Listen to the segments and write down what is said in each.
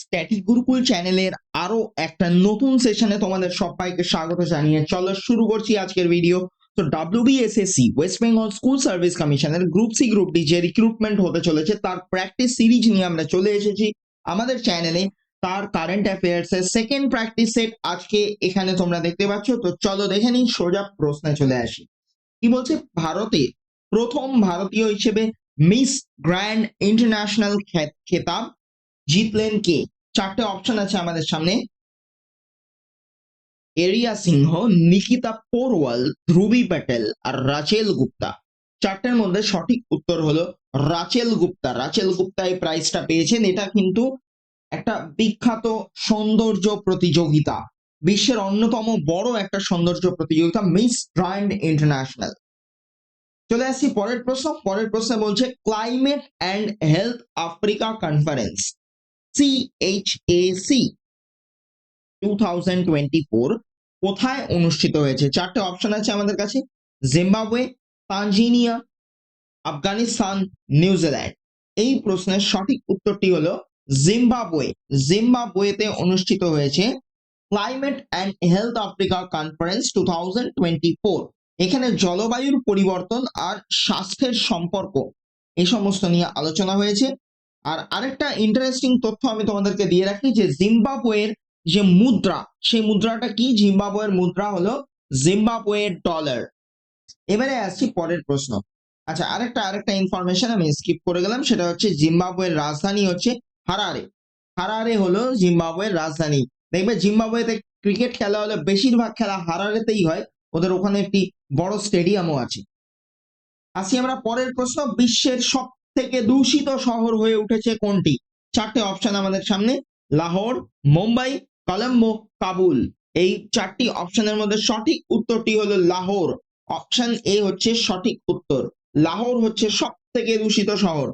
Static Gurukul চ্যানেলের আরও একটা নতুন সেশনে তোমাদের সবাইকে স্বাগত জানিয়ে চলো শুরু করছি আজকের ভিডিও তো WBSSC West Bengal school service কমিশনের গ্রুপ সি গ্রুপ ডি যে রিক্রুটমেন্ট হতে চলেছে, তার প্র্যাকটিস সিরিজ নিয়ে আমরা চলে এসেছি আমাদের চ্যানেলে তার কারেন্ট অ্যাফেয়ার্স এর সেকেন্ড প্র্যাকটিস সেট আজকে এখানে তোমরা দেখতে পাচ্ছ। তো চলো দেখে নিই, সোজা প্রশ্নে চলে আসি। কি বলছে? ভারতে প্রথম ভারতীয় হিসেবে মিস গ্র্যান্ড ইন্টারন্যাশনাল খেতাব। জিতলেন কে? চারটে অপশন আছে আমাদের সামনে। এরিয়া সিংহ, নিকিতা পোরওয়াল, ধ্রুবি প্যাটেল আর রাচেল গুপ্তা। চারটের মধ্যে সঠিক উত্তর হলো রাচেল গুপ্তা। রাচেল গুপ্তা এই প্রাইজটা পেয়েছেন। এটা কিন্তু একটা বিখ্যাত সৌন্দর্য প্রতিযোগিতা। বিশ্বের অন্যতম বড় একটা সৌন্দর্য প্রতিযোগিতা মিস গ্র্যান্ড ইন্টারন্যাশনাল চলে আসছি পরের প্রশ্ন। পরের প্রশ্নে বলছে climate and health Africa conference CHAC two thousand twenty four কোথায় অনুষ্ঠিত হয়েছে? চারটে অপশন আছে আমাদের কাছে। জিম্বাবুয়ে, তানজিনিয়া, আফগানিস্তান নিউজিল্যান্ড এই প্রশ্নের সঠিক উত্তরটি হলো জিম্বাবুয়ে। জিম্বাবুয়েতে অনুষ্ঠিত হয়েছে climate and health Africa conference two thousand twenty four এখানে জলবায়ুর পরিবর্তন আর স্বাস্থ্যের সম্পর্ক এই সমস্ত নিয়ে আলোচনা হয়েছে। আর আরেকটা ইন্টারেস্টিং তথ্য আমি তোমাদেরকে দিয়ে রাখি যে জিম্বাবুয়ের যে মুদ্রা, সেই মুদ্রাটা কি? জিম্বাবুয়ের মুদ্রা হলো জিম্বাবুয়ের ডলার এবারে আসছি পরের প্রশ্ন। আচ্ছা আরেকটা আরেকটা ইনফরমেশন আমি স্কিপ করে গেলাম, সেটা হচ্ছে জিম্বাবুয়ের রাজধানী হচ্ছে হারারে। হারারে হলো জিম্বাবুয়ের রাজধানী। দেখবে জিম্বাবুয়েতে ক্রিকেট খেলা হলে বেশিরভাগ খেলা হারারেতেই হয়, ওদের ওখানে একটি বড় স্টেডিয়ামও আছে। আসি আমরা পরের প্রশ্ন, বিশ্বের সব থেকে দূষিত শহর হয়ে উঠেছে কোনটি? চারটে অপশন আমাদের সামনে। লাহোর, মুম্বাই, কলম্বো, কাবুল। এই চারটি অপশনের মধ্যে সঠিক উত্তরটি হলো লাহোর। অপশন এ হচ্ছে সঠিক উত্তর। লাহোর হচ্ছে সব থেকে দূষিত শহর।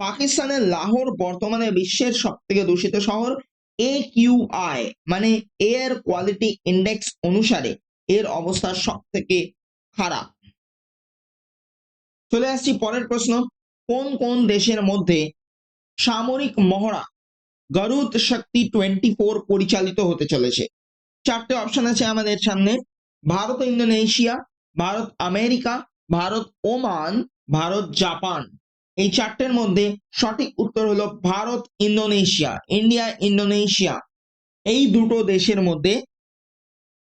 পাকিস্তানের লাহোর বর্তমানে বিশ্বের সব থেকে দূষিত শহর এ কিউ আই মানে এয়ার কোয়ালিটি ইন্ডেক্স অনুসারে। এর অবস্থা সব থেকে খারাপ। চলে আসছি পরের প্রশ্ন। কোন কোন দেশের মধ্যে সামরিক মহড়া গরুদ শক্তি টোয়েন্টি ফোর পরিচালিত হতে চলেছে? চারটে অপশন আছে আমাদের সামনে। Bharat, Indonesia, Bharat, America, Bharat, Oman, Bharat, Japan. এই চারটের মধ্যে সঠিক উত্তর হলো ভারত, ইন্দোনেশিয়া। India, Indonesia. এই দুটো দেশের মধ্যে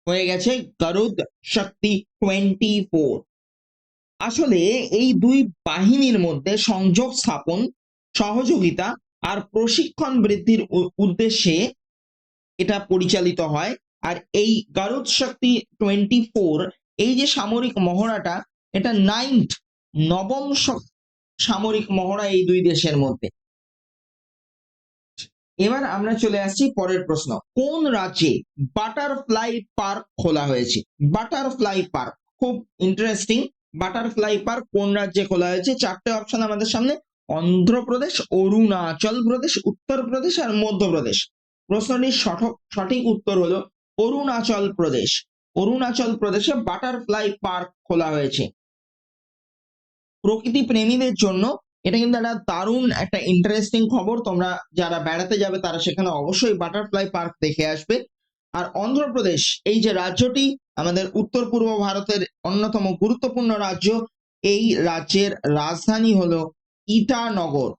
হয়ে গেছে গরুদ শক্তি টোয়েন্টি ফোর আসলে এই দুই বাহিনীর মধ্যে সংযোগ স্থাপন, সহযোগিতা আর প্রশিক্ষণ বৃদ্ধির উদ্দেশ্যে এটা পরিচালিত হয়। আর এই গারুদ শক্তি টোয়েন্টি ফোর এই যে সামরিক মহড়াটা, এটা নাইন্থ নবম সামরিক মহড়া এই দুই দেশের মধ্যে। এবার আমরা চলে আসছি পরের প্রশ্ন। কোন রাজ্যে বাটারফ্লাই পার্ক খোলা হয়েছে? বাটারফ্লাই পার্ক, খুব ইন্টারেস্টিং বাটারফ্লাই পার্ক কোন রাজ্যে খোলা হয়েছে? চারটে অপশন আমাদের সামনে। অন্ধ্রপ্রদেশ, অরুণাচল প্রদেশ, উত্তরপ্রদেশ আর মধ্যপ্রদেশ। প্রশ্নটির সঠিক উত্তর হলো অরুণাচল প্রদেশ। অরুণাচল প্রদেশে বাটারফ্লাই পার্ক খোলা হয়েছে। প্রকৃতি প্রেমীদের জন্য এটা কিন্তু একটা দারুণ, একটা ইন্টারেস্টিং খবর। তোমরা যারা বেড়াতে যাবে তারা সেখানে অবশ্যই বাটারফ্লাই পার্ক দেখে আসবে। আর অন্ধ্রপ্রদেশ, এই যে রাজ্যটি আমাদের উত্তর পূর্ব ভারতের অন্যতম গুরুত্বপূর্ণ রাজ্য, এই রাজ্যের রাজধানী হলো ইটানগর।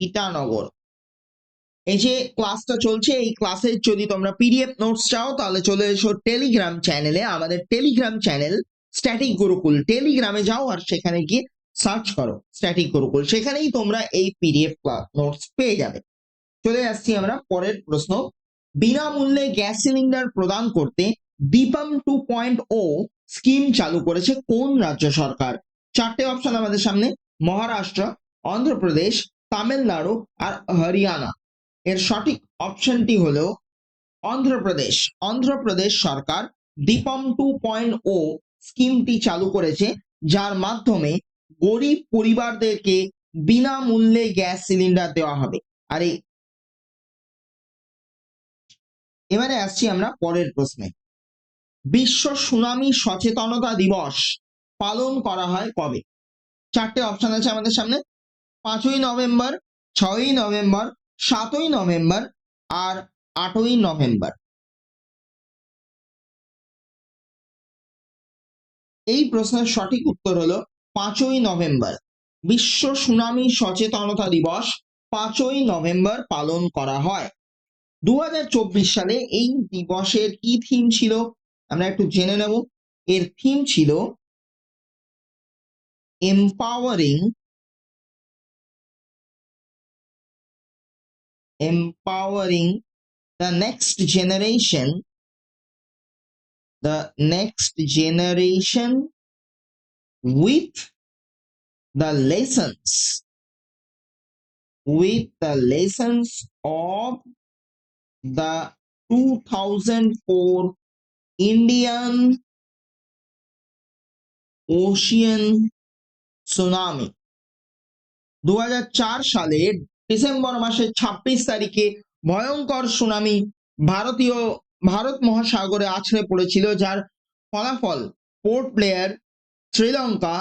ইটানগর। এই যে ক্লাসটা চলছে, এই ক্লাসের যদি তোমরা পিডিএফ নোটস চাও, তাহলে চলে এসো টেলিগ্রাম চ্যানেলে, আমাদের টেলিগ্রাম চ্যানেল স্ট্যাটিক গুরুকুল। টেলিগ্রামে যাও আর সেখানে গিয়ে সার্চ করো স্ট্যাটিক গুরুকুল। সেখানেই তোমরা এই পিডিএফ নোটস পেয়ে যাবে। চলে আসছি আমরা পরের প্রশ্ন। বিনামূল্যে গ্যাস সিলিন্ডার প্রদান করতে Deepam two point O scheme চালু করেছে কোন রাজ্য সরকার? চারটে অপশন আমাদের সামনে, মহারাষ্ট্র, অন্ধ্রপ্রদেশ, তামিলনাড়ু আর হরিয়ানা। এর সঠিক অপশনটি হল অন্ধ্রপ্রদেশ। অন্ধ্রপ্রদেশ সরকার দীপম টু পয়েন্ট ও স্কিমটি চালু করেছে, যার মাধ্যমে গরিব পরিবারদেরকে বিনামূল্যে গ্যাস সিলিন্ডার দেওয়া হবে। আর এই এবারে আসছি আমরা পরের প্রশ্নে। বিশ্ব সুনামি সচেতনতা দিবস পালন করা হয় কবে? চারটে অপশন আছে আমাদের সামনে। পাঁচই নভেম্বর, ছয়ই নভেম্বর, সাতই নভেম্বর আর আটই নভেম্বর। এই প্রশ্নের সঠিক উত্তর হলো পাঁচই নভেম্বর। বিশ্ব সুনামি সচেতনতা দিবস পাঁচই নভেম্বর পালন করা হয়। দু হাজার চব্বিশ সালে এই দিবসের কি থিম ছিল আমরা একটু জেনে নেব এর থিম ছিল empowering empowering the next generation the next generation with the lessons with the lessons of the 2004 indian ocean tsunami. দু সালের ডিসেম্বর মাসের ছাব্বিশ তারিখে ভয়ঙ্কর সুনামি ভারতীয়, ভারত মহাসাগরে আছড়ে পড়েছিল, যার ফলাফল পোর্ট প্লেয়ার শ্রীলঙ্কা,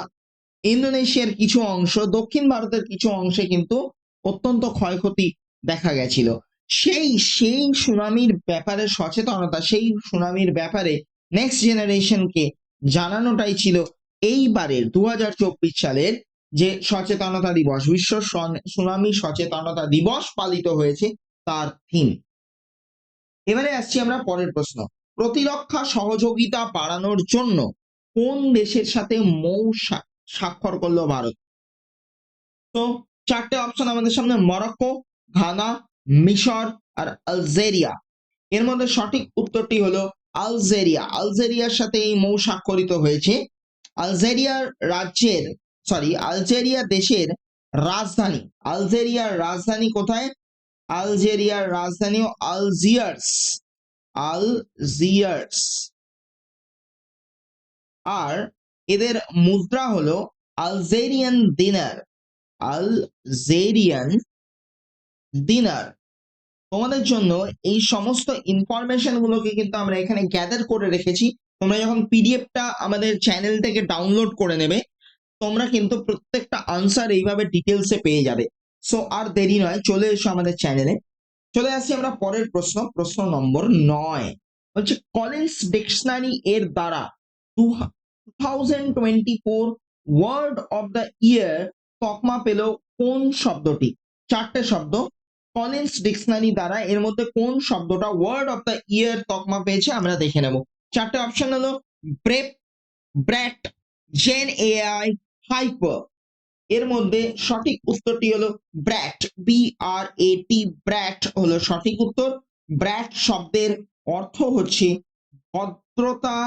ইন্দোনেশিয়ার কিছু অংশ, দক্ষিণ ভারতের কিছু অংশে কিন্তু অত্যন্ত ক্ষয়ক্ষতি দেখা গেছিল। সেই সেই সুনামির ব্যাপারে সচেতনতা, সেই সুনামির ব্যাপারে নেক্সট জেনারেশনকে জানানোটাই ছিল এইবারের দু হাজার চব্বিশ সালের যে সচেতনতা দিবস, বিশ্ব সুনামি সচেতনতা দিবস পালিত হয়েছে তার থিম এবারে আসছি আমরা পরের প্রশ্ন। প্রতিরক্ষা সহযোগিতা বাড়ানোর জন্য কোন দেশের সাথে মৌ স্বাক্ষর করল ভারত? তো চারটে অপশন আমাদের সামনে, মরক্কো, ঘানা মিশর আর আলজেরিয়া। এর মধ্যে সঠিক উত্তরটি হলো আলজেরিয়া। আলজেরিয়ার সাথে এই মৌ স্বাক্ষরিত হয়েছে। আলজেরিয়ার রাজ্যের সরি আলজেরিয়া দেশের রাজধানী। আলজেরিয়ার রাজধানী কোথায়? আলজেরিয়ার রাজধানী আলজিয়ার্স। আলজিয়ার্স। আর এদের মুদ্রা হলো আলজেরিয়ান দিনার। আলজেরিয়ান দিনার তোমাদের জন্য এই সমস্ত ইনফরমেশন গুলোকে কিন্তু আমরা এখানে গ্যাদার করে রেখেছি। তোমরা যখন পিডিএফটা আমাদের চ্যানেল থেকে ডাউনলোড করে নেবে, তোমরা কিন্তু প্রত্যেকটা আনসার এইভাবে ডিটেলসে পেয়ে যাবে। সো আর দেরি নয়, চলে এসো আমাদের চ্যানেলে চলে আসছি আমরা পরের প্রশ্ন প্রশ্ন নম্বর নয়। হচ্ছে কলিন্স ডিকশনারি এর দ্বারা two thousand twenty four word of the year তকমা পেল কোন শব্দটি? চারটে শব্দ কলিন্স ডিকশনারি দ্বারা এর মধ্যে কোন শব্দটা ওয়ার্ড অফ দ্য ইয়ার তকমা পেয়েছে আমরা দেখে নেব। চারটে অপশন হলো ব্রেপ ব্র্যাট জেন এআই হাইপার এর মধ্যে সঠিক উত্তরটি হলো brat B R A T brat হলো সঠিক উত্তর। ব্র্যাট শব্দের অর্থ হচ্ছে ভদ্রতা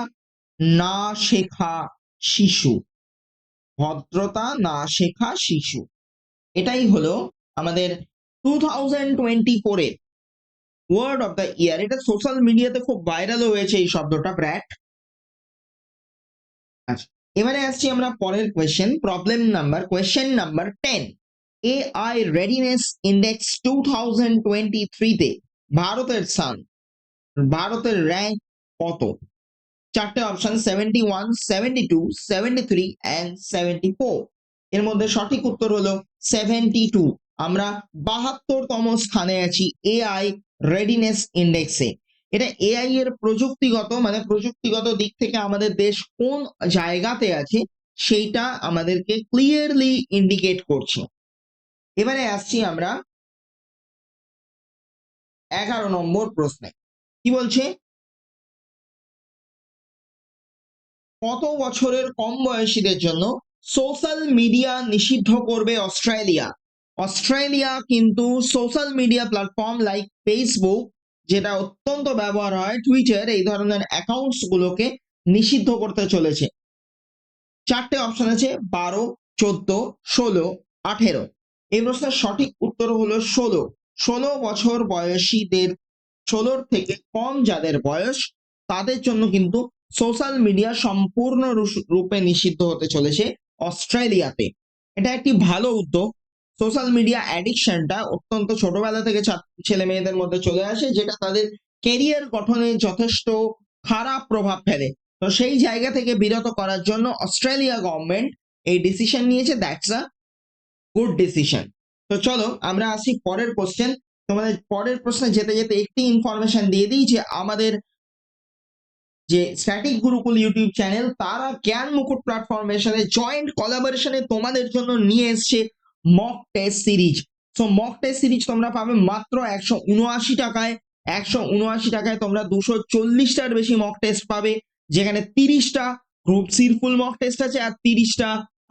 না শেখা শিশু। ভদ্রতা না শেখা শিশু। এটাই হলো আমাদের টু থাউজেন্ড টোয়েন্টি ফোরের ওয়ার্ড অফ দ্য ইয়ার এটা সোশ্যাল মিডিয়াতে খুব ভাইরাল হয়েছে এই শব্দটা, ব্র্যাট। আচ্ছা এবারে আসছি আমরা পরের question problem number question number ten AI readiness index two thousand twenty থ্রিতে ভারতের স্থান ভারতের র্যাঙ্ক কত? চারটে option seventy one seventy two seventy three and seventy four এর মধ্যে সঠিক উত্তর হলো সেভেন্টি টু আমরা বাহাত্তরতম স্থানে আছি এআই রেডিনেস ইন্ডেক্সে এটা এআই এর প্রযুক্তিগত মানে প্রযুক্তিগত দিক থেকে আমাদের দেশ কোন জায়গাতে আছে, সেইটা আমাদেরকে ক্লিয়ারলি ইন্ডিকেট করছে। এবারে আসছি আমরা এগারো নম্বর প্রশ্নে। কি বলছে? কত বছরের কম বয়সীদের জন্য সোশ্যাল মিডিয়া নিষিদ্ধ করবে অস্ট্রেলিয়া? অস্ট্রেলিয়া কিন্তু social media platform like Facebook যেটা অত্যন্ত ব্যবহার হয় টুইটার এই ধরনের অ্যাকাউন্টস গুলোকে নিষিদ্ধ করতে চলেছে। চারটে অপশন আছে, বারো, চোদ্দ, ষোলো, আঠেরো। এই প্রশ্নের সঠিক উত্তর হলো ষোলো। ষোলো বছর বয়সীদের, ষোলোর থেকে কম যাদের বয়স, তাদের জন্য কিন্তু সোশ্যাল মিডিয়া সম্পূর্ণ রূপে নিষিদ্ধ হতে চলেছে অস্ট্রেলিয়াতে। এটা একটি ভালো উদ্যোগ। সোশ্যাল মিডিয়া অ্যাডিকশনটা অত্যন্ত ছোটবেলা থেকে ছেলে মেয়েদের মধ্যে চলে আসে, যেটা তাদের কেরিয়ার গঠনে যথেষ্ট খারাপ প্রভাব ফেলে। তো সেই জায়গা থেকে বিরত করার জন্য অস্ট্রেলিয়া গভর্নমেন্ট এই ডিসিশন নিয়েছে দ্যাটস আ গুড ডিসিশন তো চলো, আমরা আসি পরের কোশ্চেন তোমাদের পরের প্রশ্নে যেতে যেতে একটি ইনফরমেশন দিয়ে দিই যে আমাদের যে স্ট্যাটিক গুরুকুল ইউটিউব চ্যানেল তারা জ্ঞান মুকুট প্ল্যাটফর্মের সাথে জয়েন্ট কোলাবোরেশনে তোমাদের জন্য নিয়ে এসছে mock test series so mock test series তোমরা পাবে মাত্র একশো উনআশি টাকায়। একশো উনআশি টাকায় তোমরা দুশো চল্লিশটার বেশি মক টেস্ট পাবে। যেখানে তিরিশটা গ্রুপ সির ফুল মক টেস্ট আছে আর তিরিশটা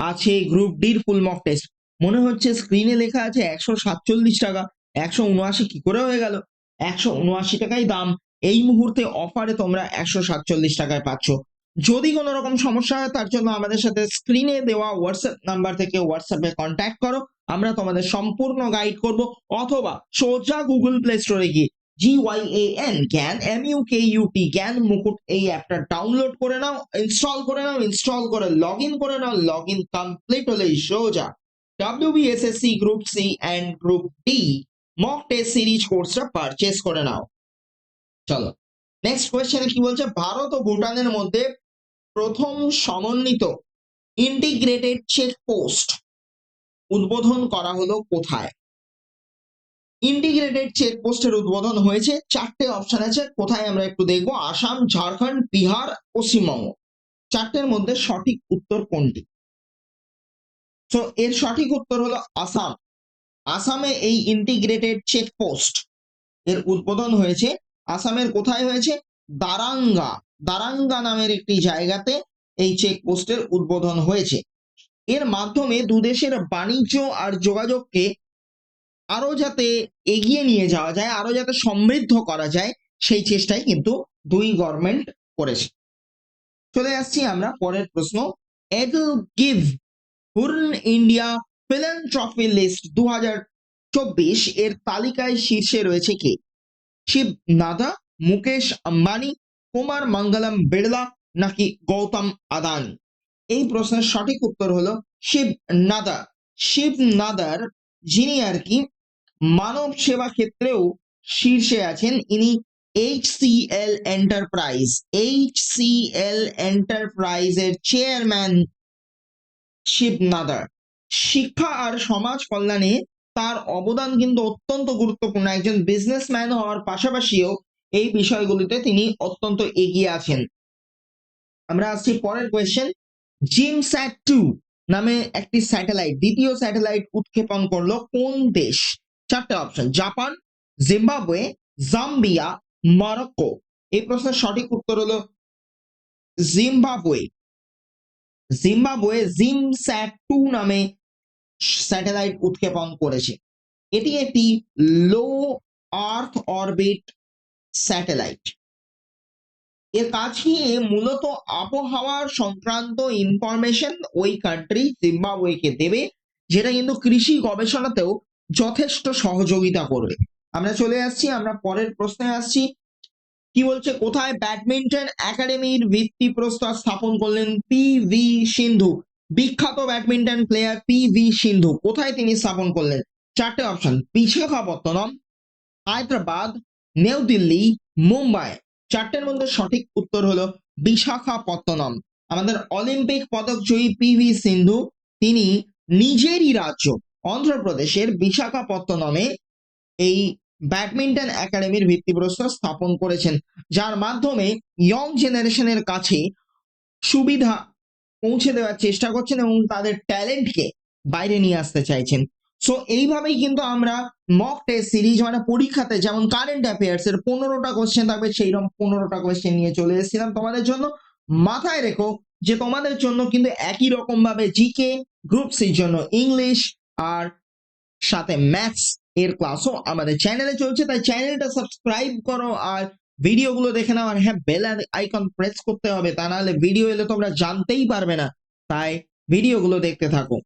আছে গ্রুপ ডির ফুল মক টেস্ট মনে হচ্ছে স্ক্রিনে লেখা আছে একশো সাতচল্লিশ টাকা। একশো উনআশি কি করে হয়ে গেল? একশো উনআশি টাকাই দাম। এই মুহূর্তে অফারে তোমরা একশো সাতচল্লিশ টাকায় পাচ্ছ। যদি কোনো রকম সমস্যা হয়, তার জন্য আমাদের সাথে স্ক্রিনে দেওয়া হোয়াটসঅ্যাপ নাম্বার থেকে হোয়াটসঅ্যাপে কন্ট্যাক্ট করো। আমরা তোমাদের সম্পূর্ণ গাইড করব। অথবা সোজা গুগল প্লে স্টোরে গিয়ে G Y N Gyan M U K U T জ্ঞান মুকুট এই অ্যাপটা ডাউনলোড করে নাও ইনস্টল করে নাও ইনস্টল করে লগ ইন করে নাও। লগ ইন কমপ্লিট হলেই সোজা W WBSSC group C and group D mock test series কোর্সটা পারচেস করে নাও। চলো। নেক্সট কোয়েশ্চেনে কি বলছে? ভারত ও ভুটানের মধ্যে প্রথম সমন্বিত ইন্টিগ্রেটেড চেকপোস্ট উদ্বোধন করা হলো কোথায়? ইন্টিগ্রেটেড চেকপোস্টের উদ্বোধন হয়েছে, চারটে অপশন আছে, কোথায় আমরা একটু দেখব? আসাম, ঝাড়খণ্ড, বিহার, পশ্চিমবঙ্গ। চারটের মধ্যে সঠিক উত্তর কোনটি? তো এর সঠিক উত্তর হলো আসাম। আসামে এই ইন্টিগ্রেটেড চেকপোস্ট এর উদ্বোধন হয়েছে। আসামের কোথায় হয়েছে? দারাঙ্গা। দারাঙ্গা নামের একটি জায়গাতে এই চেকপোস্টের উদ্বোধন হয়েছে। এর মাধ্যমে দুদেশের বাণিজ্য আর যোগাযোগকে আরও যাতে এগিয়ে নিয়ে যাওয়া যায় আরও যাতে সমৃদ্ধ করা যায়, সেই চেষ্টাই কিন্তু দুই গভর্নমেন্ট করেছে। চলে আসছি আমরা পরের প্রশ্ন। EdelGive Hurun India philanthropy list দু চব্বিশ এর তালিকায় শীর্ষে রয়েছে কে? শিব নাদা মুকেশ আম্বানি কুমার মঙ্গলম বিড়লা নাকি গৌতম আদানি? এই প্রশ্নের সঠিক উত্তর হলো শিব নাদা শিব নাদার যিনি আর কি মানব সেবা ক্ষেত্রেও শীর্ষে আছেন, ইনি H C L enterprise H C L এন্টারপ্রাইজের চেয়ারম্যান শিব নাদার। শিক্ষা আর সমাজ কল্যাণে তার অবদান কিন্তু অত্যন্ত গুরুত্বপূর্ণ। একজন বিজনেসম্যান হওয়ার পাশাপাশিও এই বিষয়গুলিতে তিনি অত্যন্ত এগিয়ে আছেন। আমরা আসছি পরের কোয়েশ্চেন জিমস্যাট টু নামে একটি স্যাটেলাইট দ্বিতীয় স্যাটেলাইট উৎক্ষেপণ করল কোন দেশ? চারটে option Japan, Zimbabwe, Zambia, Morocco. এই প্রশ্নের সঠিক উত্তর হলো জিম্বাবুয়ে। জিম্বাবুয়ে জিমস্যাট টু নামে স্যাটেলাইট উৎক্ষেপণ করেছে। এটি একটি লো আর্থ অরবিট স্যাটেলাইট এর নিয়ে মূলত আবহাওয়ার সংক্রান্ত ইনফরমেশন ওই কান্ট্রি জিম্বাবুয়েকে দেবে, যেটা কিন্তু কৃষি গবেষণাতেও যথেষ্ট সহযোগিতা করবে। আমরা চলে আসছি, আমরা পরের প্রশ্নে আসছি। কি বলছে? কোথায় ব্যাডমিন্টন একাডেমির ভিত্তি ভিত্তিপ্রস্তর স্থাপন করলেন পি ভি সিন্ধু? বিখ্যাত badminton player P V Sindhu কোথায় তিনি স্থাপন করলেন? চারটে অপশন পিছিয়ে বিশাখাপত্তনম হায়দ্রাবাদ নিউ দিল্লি মুম্বাই চারটের মধ্যে সঠিক উত্তর হলো বিশাখাপত্তনম। আমাদের অলিম্পিক পদক জয়ী পি ভি সিন্ধু, তিনি নিজেরই রাজ্য, অন্ধ্রপ্রদেশের বিশাখাপত্তনমে এই ব্যাডমিন্টন একাডেমির ভিত্তিপ্রস্তর স্থাপন করেছেন। যার মাধ্যমে ইয়ং জেনারেশনের কাছে সুবিধা পৌঁছে দেওয়ার চেষ্টা করছেন এবং তাদের ট্যালেন্টকে বাইরে নিয়ে আসতে চাইছেন। সো এইভাবেই কিন্তু আমরা মক টেস্ট সিরিজ মানে পরীক্ষাতে যেমন কারেন্ট অ্যাফেয়ার্স এর পনেরোটা কোশ্চেন থাকবে সেই রকম পনেরোটা কোশ্চেন নিয়ে চলে এসেছিলাম তোমাদের জন্য। মাথায় রেখো যে তোমাদের জন্য কিন্তু একই রকম ভাবে জিকে গ্রুপ সির জন্য ইংলিশ আর সাথে ম্যাথস এর ক্লাসও আমাদের চ্যানেলে চলছে। তাই চ্যানেলটা সাবস্ক্রাইব করো আর ভিডিওগুলো দেখে নাও। আর হ্যাঁ বেল আইকন প্রেস করতে হবে, তা নাহলে ভিডিও এলে তোমরা জানতেই পারবে না। তাই ভিডিওগুলো দেখতে থাকো।